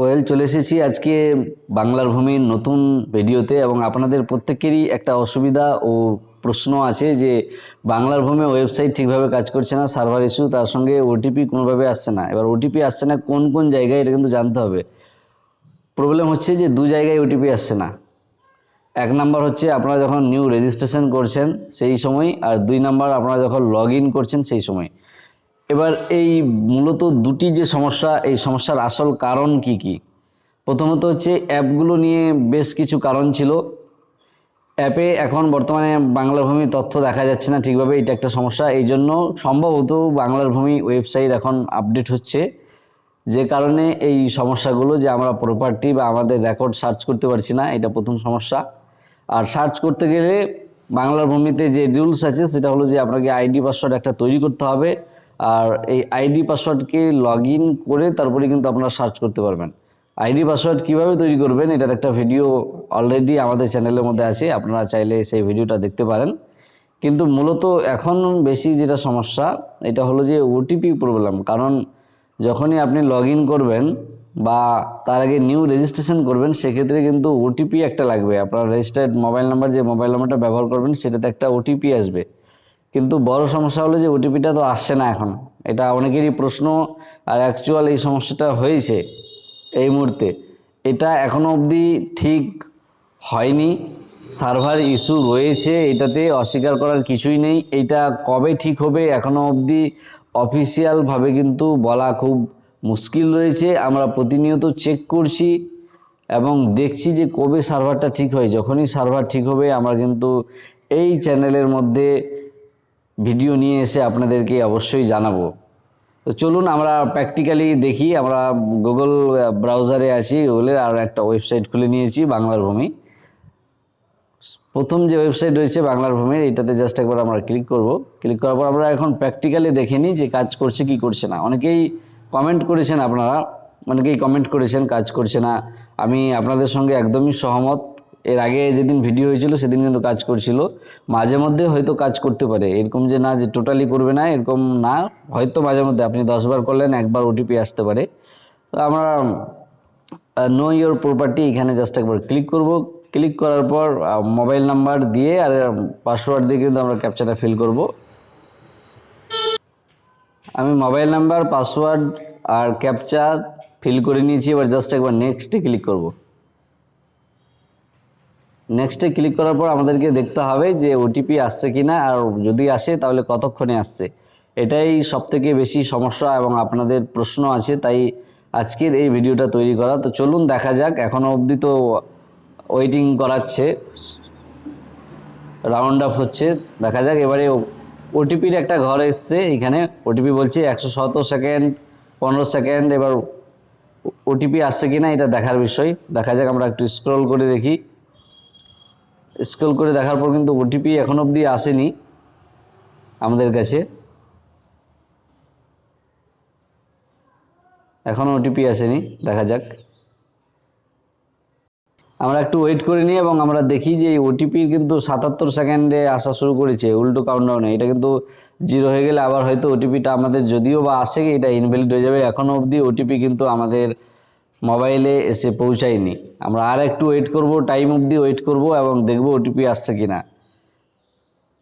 Well, চলে এসেছি আজকে বাংলার ভূমির নতুন ভিডিওতে এবং আপনাদের প্রত্যেকেরই একটা অসুবিধা ও প্রশ্ন আছে যে বাংলার ভূমি ওয়েবসাইট ঠিকভাবে কাজ করছে না, সার্ভার ইস্যু, তার সঙ্গে ওটিপি কোনোভাবে আসছে না। এবার ওটিপি আসছে না, কোন কোন জায়গায় এটা কিন্তু জানতে হবে। প্রবলেম হচ্ছে যে দু জায়গায় ওটিপি আসছে না। এক নাম্বার হচ্ছে আপনারা যখন নিউ রেজিস্ট্রেশন করছেন সেই সময়, আর দুই নাম্বার আপনারা যখন লগ করছেন সেই সময়। এবার এই মূলত দুটি যে সমস্যা, এই সমস্যার আসল কারণ কি কি? প্রথমত হচ্ছে, অ্যাপগুলো নিয়ে বেশ কিছু কারণ ছিল। অ্যাপে এখন বর্তমানে বাংলার ভূমি তথ্য দেখা যাচ্ছে না ঠিকভাবে, এটা একটা সমস্যা। এই জন্য সম্ভবত বাংলার ভূমি ওয়েবসাইট এখন আপডেট হচ্ছে। যে কারণে এই সমস্যাগুলো যে আমরা প্রপার্টি বা আমাদের রেকর্ড সার্চ করতে পারছি না, এটা প্রথম সমস্যা। আর সার্চ করতে গেলে বাংলার ভূমিতে যে রুলস আছে, সেটা হলো যে আপনাকে আইডি পাসওয়ার্ড একটা তৈরি করতে হবে। আর এই আইডি পাসওয়ার্ডকে লগ করে তারপরে কিন্তু আপনারা সার্চ করতে পারবেন। আইডি পাসওয়ার্ড কীভাবে তৈরি করবেন, এটার একটা ভিডিও অলরেডি আমাদের চ্যানেলের মধ্যে আছে, আপনারা চাইলে সেই ভিডিওটা দেখতে পারেন। কিন্তু মূলত এখন বেশি যেটা সমস্যা, এটা হলো যে ওটিপি প্রবলেম কারণ যখনই আপনি লগ করবেন বা তার আগে নিউ রেজিস্ট্রেশন করবেন, সেক্ষেত্রে কিন্তু ওটিপি একটা লাগবে। আপনার রেজিস্টার্ড মোবাইল নাম্বার যে মোবাইল নাম্বারটা ব্যবহার করবেন, সেটাতে একটা ওটিপি আসবে। কিন্তু বড় সমস্যা হলো যে ওটিপিটা তো আসছে না এখন। এটা অনেকেরই প্রশ্ন, আর অ্যাকচুয়াল এই সমস্যাটা হয়েছে এই মুহূর্তে। এটা এখনও অবধি ঠিক হয়নি। সার্ভার ইস্যু রয়েছে এটাতে, অস্বীকার করার কিছুই নেই। এটা কবে ঠিক হবে এখনও অবধি অফিসিয়ালভাবে কিন্তু বলা খুব মুশকিল রয়েছে। আমরা প্রতিনিয়ত চেক করছি এবং দেখছি যে কবে সার্ভারটা ঠিক হয়। যখনই সার্ভার ঠিক হবে, আমরা কিন্তু এই চ্যানেলের মধ্যে ভিডিও নিয়ে এসে আপনাদেরকে অবশ্যই জানাব। তো চলুন আমরা প্র্যাকটিক্যালি দেখি, আমরা গুগল ব্রাউজারে আছি গুগলের আর একটা ওয়েবসাইট খুলে নিয়েছি, বাংলার ভূমি। প্রথম যে ওয়েবসাইট রয়েছে বাংলার ভূমির এটাতে জাস্ট একবার আমরা ক্লিক করব। ক্লিক করার পর আমরা এখন প্র্যাকটিক্যালি দেখে নিই যে কাজ করছে কি করছে না। অনেকেই কমেন্ট করেছেন আপনারা, অনেকেই কমেন্ট করেছেন, কাজ করছে না। আমি আপনাদের সঙ্গে একদমই সহমত। এর আগে যেদিন ভিডিও হয়েছিল, সেদিন কিন্তু কাজ করছিল। মাঝে মধ্যে হয়তো কাজ করতে পারে। এরকম যে না, যে টোটালি করবে না, এরকম না, হয়তো মাঝে মধ্যে। আপনি দশবার করলেন, একবার ওটিপি আসতে পারে। তো আমরা নো ইয়োর প্রপার্টি এখানে জাস্ট একবার ক্লিক করব। ক্লিক করার পর মোবাইল নাম্বার দিয়ে আর পাসওয়ার্ড দিয়ে কিন্তু আমরা ক্যাপচারটা ফিল করব। আমি মোবাইল নাম্বার পাসওয়ার্ড আর ক্যাপচার ফিল করে নিয়েছি। এবার জাস্ট একবার নেক্সটে ক্লিক করব। নেক্সটে ক্লিক করার পর আমাদেরকে দেখতে হবে যে ওটিপি আসছে কি না আর যদি আসে তাহলে কতক্ষণে আসছে। এটাই সবথেকে বেশি সমস্যা এবং আপনাদের প্রশ্ন আছে, তাই আজকের এই ভিডিওটা তৈরি করা। তো চলুন দেখা যাক এখনও অবধি তো ওয়েটিং করাচ্ছে। রাউন্ড আপ হচ্ছে। দেখা যাক, এবারে ওটিপির একটা ঘর এসছে, এখানে ওটিপি বলছে একশো সতেরো সেকেন্ড পনেরো সেকেন্ড এবার ওটিপি আসছে কি না এটা দেখার বিষয়। দেখা যাক, আমরা একটু স্ক্রল করে দেখি। স্ক্রল করে দেখার পর কিন্তু ওটিপি এখন অবধি আসেনি আমাদের কাছে। এখনও ওটিপি আসেনি, দেখা যাক। আমরা একটু ওয়েট করে নিই এবং আমরা দেখি যে ওটিপি কিন্তু সাতাত্তর সেকেন্ডে আসা শুরু করেছে, উল্টো কাউন্টডাউনে এটা কিন্তু জিরো হয়ে গেলে আবার হয়তো ওটিপিটা আমাদের যদিও বা আসে এটা ইনভ্যালিড হয়ে যাবে। এখনও অবধি ওটিপি কিন্তু আমাদের মোবাইলে এসে পৌঁছায়নি। আমরা আর একটু ওয়েট করব টাইম অবধি ওয়েট করব এবং দেখব ওটিপি আসছে কি না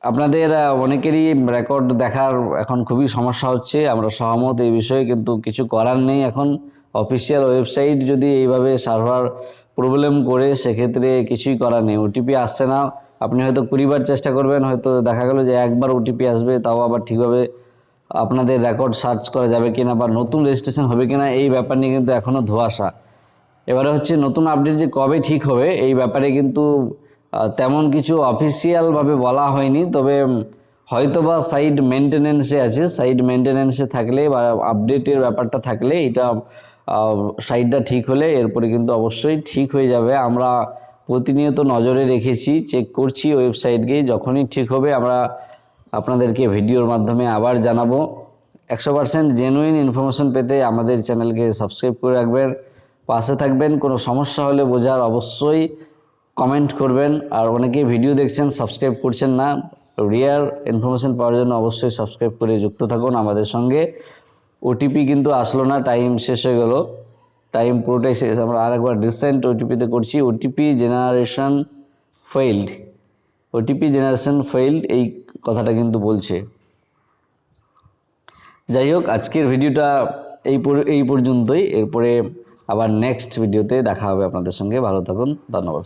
আপনাদের অনেকেরই রেকর্ড দেখার এখন খুবই সমস্যা হচ্ছে। আমরা সহমত এই বিষয়ে, কিন্তু কিছু করার নেই এখন। অফিসিয়াল ওয়েবসাইট যদি এইভাবে সার্ভার প্রবলেম করে, সেক্ষেত্রে কিছুই করার নেই। ওটিপি আসছে না। আপনি হয়তো কুড়িবার চেষ্টা করবেন, হয়তো দেখা গেল যে একবার ওটিপি আসবে, তাও আবার ঠিকভাবে আপনাদের রেকর্ড সার্চ করা যাবে কিনা বা নতুন রেজিস্ট্রেশন হবে কিনা এই ব্যাপার নিয়ে কিন্তু এখনও ধোয়াশা। এবারে হচ্ছে নতুন আপডেট যে কবে ঠিক হবে এই ব্যাপারে কিন্তু তেমন কিছু অফিসিয়ালভাবে বলা হয়নি তবে উম, হয়তো বা সাইড মেনটেনেন্সে আছে। সাইড মেনটেনেন্সে থাকলে বা আপডেটের ব্যাপারটা থাকলে এটা সাইডটা ঠিক হলে এরপরে কিন্তু অবশ্যই ঠিক হয়ে যাবে। আমরা প্রতিনিয়ত নজরে রেখেছি চেক করছি ওয়েবসাইটকে যখনই ঠিক হবে আমরা আপনাদেরকে ভিডিওর মাধ্যমে আবার জানাব। একশো পার্সেন্ট জেনুইন ইনফরমেশন পেতে আমাদের চ্যানেলকে সাবস্ক্রাইব করে রাখবেন। পাশে থাকবেন, কোনো সমস্যা হলে বোঝার অবশ্যই কমেন্ট করবেন। আর অনেকেই ভিডিও দেখছেন সাবস্ক্রাইব করছেন না রিয়ার ইনফরমেশন পাওয়ার জন্য অবশ্যই সাবস্ক্রাইব করে যুক্ত থাকুন আমাদের সঙ্গে। ওটিপি কিন্তু আসলো না টাইম শেষ হয়ে গেল। টাইম পুরোটাই শেষ। আমরা আরেকবার রিসেন্ট ওটিপিতে করছি। OTP generation failed OTP generation failed এই কথাটা কিন্তু বলছে। যাই হোক, আজকের ভিডিওটা এই এই পর্যন্তই। এরপরে আবার নেক্সট ভিডিওতে দেখা হবে আপনাদের সঙ্গে। ভালো থাকুন, ধন্যবাদ।